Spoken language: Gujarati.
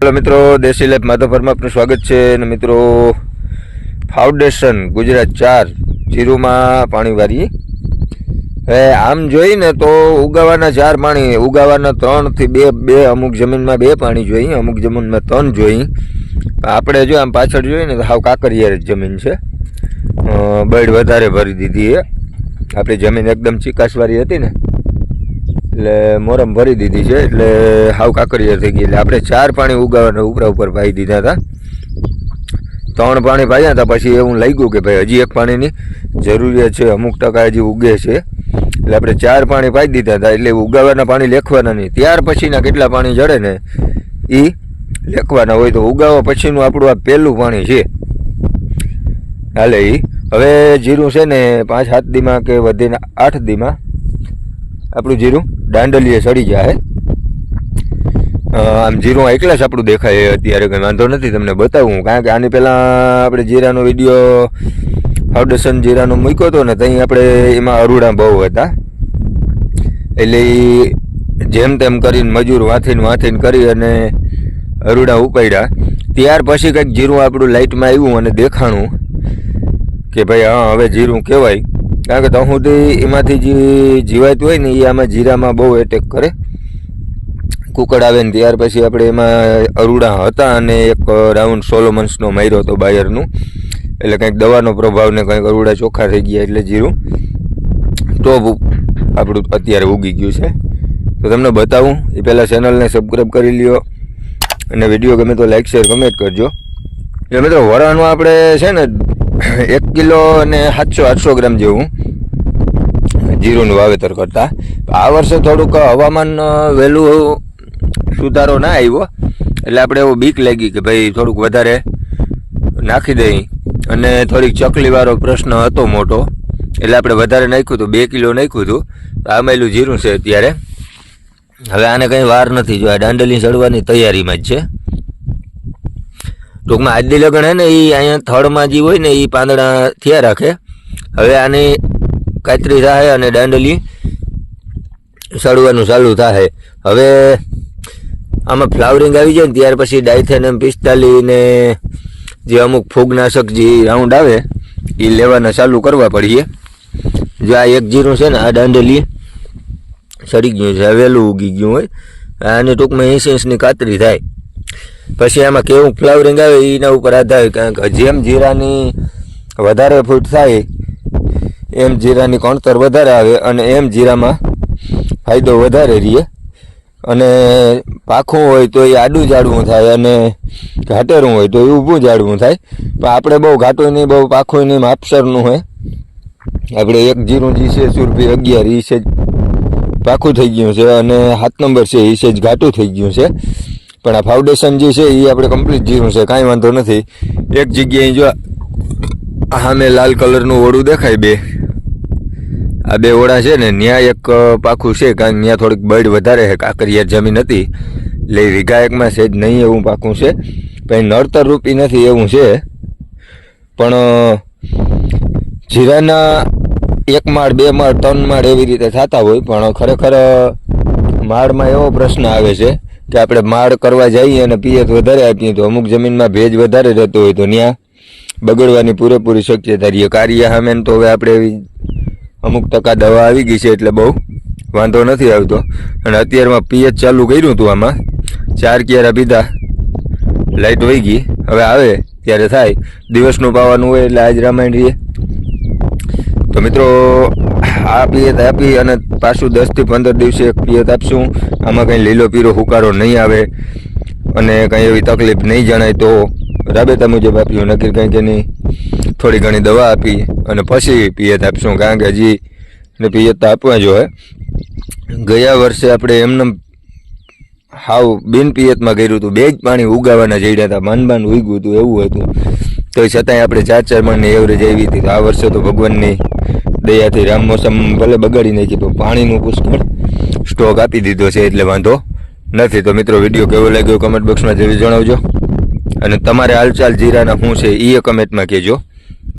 હેલો મિત્રો, દેશી લાઈફ માધવપરમાં આપનું સ્વાગત છે અને મિત્રો ફાઉન્ડેશન ગુજરાત ચાર જીરુમાં પાણી વારી હવે આમ જોઈને તો ઉગાવાના ચાર પાણી, ઉગાવાના ત્રણથી બે બે અમુક જમીનમાં બે પાણી જોઈએ અમુક જમીનમાં ત્રણ જોઈ. આપણે જો આમ પાછળ જોઈએ ને તો હાવ કાકરિયાર જમીન છે. બળ વધારે ભરી દીધી એ આપણી જમીન એકદમ ચીકાસવાળી હતી ને. એટલે મોરમ ભરી દીધી છે, એટલે હાવ કાકરિયા થઈ ગઈ. એટલે આપણે ચાર પાણી ઉગાવવાના ઉપરા ઉપર પાઈ દીધા હતા. ત્રણ પાણી પાયા હતા, પછી એવું લાગ્યું કે ભાઈ હજી એક પાણીની જરૂરિયાત છે, અમુક ટકા હજી ઉગે છે. એટલે આપણે ચાર પાણી પાઈ દીધા હતા, એટલે ઉગાવવાના પાણી લેખવાના નહીં. ત્યાર પછીના કેટલા પાણી જડે ને એ લેખવાના હોય તો ઉગાવવા પછીનું આપણું આ પહેલું પાણી છે. હાલે એ હવે જીરું છે ને પાંચ, સાત દીમાં કે વધીને આઠ દીમાં આપણું જીરું દાંડલીએ સડી જાય. આમ જીરું એકલા જ આપણું દેખાય અત્યારે કંઈ વાંધો નથી તમને બતાવું, કારણ કે આની પહેલાં આપણે જીરાનો વીડિયો, ફાઉન્ડેશન જીરાનો મૂક્યો હતો ને ત્યાં આપણે એમાં અરુડા બહુ હતા. એટલે જેમ તેમ કરીને મજૂર વાંથીને વાંથીને કરી અને અરુડા ઉપાડ્યા. ત્યાર પછી કંઈક જીરું આપણું લાઇટમાં આવ્યું અને દેખાણું કે ભાઈ, હા, હવે જીરું કહેવાય. કારણ કે તો સુધી એમાંથી જે જીવાતું હોય ને, એ આમાં જીરામાં બહુ એટેક કરે. કુકડ આવે ને, ત્યાર પછી આપણે એમાં અરુડા હતા અને એક રાઉન્ડ સોલોમન્સનો માર્યો હતો બાયરનું. એટલે કંઈક દવાનો પ્રભાવ ને કંઈક અરુડા ચોખ્ખા થઈ ગયા એટલે જીરું. ટોપ આપણું અત્યારે ઉગી ગયું છે. તો તમને બતાવું, એ પહેલાં ચેનલને સબસ્ક્રાઈબ કરી લ્યો. અને વીડિયો ગમે તો લાઈક શેર કમેન્ટ કરજો. એટલે મિત્રો વરાણમાં આપણે છે ને, એક કિલો અને સાતસો, આઠસો ગ્રામ જેવું. જીરુંનું વાવેતર કરતા. આ વર્ષે થોડુંક હવામાન વહેલું સુધારો ના આવ્યો. એટલે આપણે એવું બીક લાગી કે ભાઈ થોડુંક વધારે નાખી દઈ. અને થોડીક ચકલીવાળો પ્રશ્ન હતો મોટો. એટલે આપણે વધારે નાખ્યું હતું, બે કિલો નાખ્યું હતું. આમેલું જીરું છે અત્યારે. હવે આને કંઈ વાર નથી જો આ દાંડલી ચડવાની તૈયારીમાં જ છે. ટૂંકમાં આજની લગ્ન હે ને એ અહીંયા થળમાં જે હોય ને એ પાંદડા થયા રાખે. હવે આની કાતરી થાય અને દાંડલી સડવાનું ચાલુ થાય હવે આમાં ફ્લાવરિંગ આવી જાય ને ત્યાર પછી ડાયથેનમ પિસ્તાલી ને જે અમુક ફૂગનાશક જે રાઉન્ડ આવે એ લેવાના ચાલુ કરવા પડીએ. જો આ એક જીરું છે ને, આ દાંડલી સડી ગયું છે વહેલું ઉગી ગયું હોય, આની ટૂંકમાં એંસી ઇંચની કાતરી થાય. પછી આમાં કેવું ફ્લાવરિંગ આવે, એના ઉપર આધાર કારણ કે જેમ જીરાની વધારે ફૂટ થાય એમ જીરાની કણતર વધારે આવે અને એમ જીરામાં ફાયદો વધારે રહે અને પાખું હોય તો એ આડું જાડવું થાય અને ઘાટેરું હોય તો એ ઊભું જાડવું થાય. પણ આપણે બહુ ઘાટું નહીં, બહુ પાખું નહીં માપસરનું હોય. આપણે એક જીરું જે છે સુરભી અગિયાર એ છે પાખું થઈ ગયું છે અને સાત નંબર છે એ છે જ ઘાટું થઈ ગયું છે. પણ આ ફાઉન્ડેશન જે છે એ આપણે કમ્પ્લીટ જીરું છે, કાંઈ વાંધો નથી. એક જગ્યાએ જો સામે લાલ કલરનું ઓળું દેખાય બે. આ બે ઓળા છે ને ત્યાં એક પાખું છે, કારણ ત્યાં થોડીક બળ વધારે છે કાંકરિયા જમીન હતી. એટલે વિઘાયકમાં છે જ નહીં એવું પાખું છે. પણ નડતર રૂપી નથી એવું છે. પણ જીરાના એક માળ, બે માળ, ત્રણ માળ એવી રીતે થતા હોય, પણ ખરેખર માળમાં એવો પ્રશ્ન આવે છે કે આપણે માળ કરવા જઈએ અને પિયત વધારે આપીએ, તો અમુક જમીનમાં ભેજ વધારે રહેતો હોય, તો ત્યાં બગડવાની પૂરેપૂરી શક્યતા રહીએ કાર્ય સામે તો હવે આપણે એવી અમુક ટકા દવા આવી ગઈ છે એટલે બહુ વાંધો નથી આવતો. અને અત્યારમાં પીએચ ચાલુ કર્યું હતું આમાં. ચાર ક્યારા પીધા. લાઇટ વહી ગઈ. હવે આવે ત્યારે થાય. દિવસનું પાવાનું હોય એટલે આજ રામાયણ રહીએ. તો મિત્રો, આ પિયત આપી અને પાછું દસથી પંદર દિવસે એક પિયત આપશું. આમાં કંઈ લીલો પીરો હુકારો નહીં આવે અને કંઈ એવી તકલીફ નહીં જણાય તો રાબેતા મુજબ આપ્યું નક્કી કંઈક એની થોડી ઘણી દવા આપી અને પછી પિયત આપશું. કારણ કે હજી ને પિયત તો આપવા જોઈએ ગયા વર્ષે આપણે એમને હાવ બિન પિયતમાં કર્યું હતું. બે જ પાણી ઉગાવાના જડ્યા હતા. માન માન ઉગ્યું હતું, એવું હતું. તો છતાંય આપણે ચાર ચાર મણની એવરેજ આવી હતી. આ વર્ષે તો ભગવાનની દયાથી રામ મોસમ ભલે બગાડી નાખી તો પાણીનું પુષ્કળ સ્ટોક આપી દીધો છે, એટલે વાંધો નથી. તો મિત્રો, વીડિયો કેવો લાગ્યો? કમેન્ટ બોક્સમાં જરૂર જણાવજો. અને તમારે હાલચાલ જીરાના શું છે એ કમેન્ટમાં કહેજો.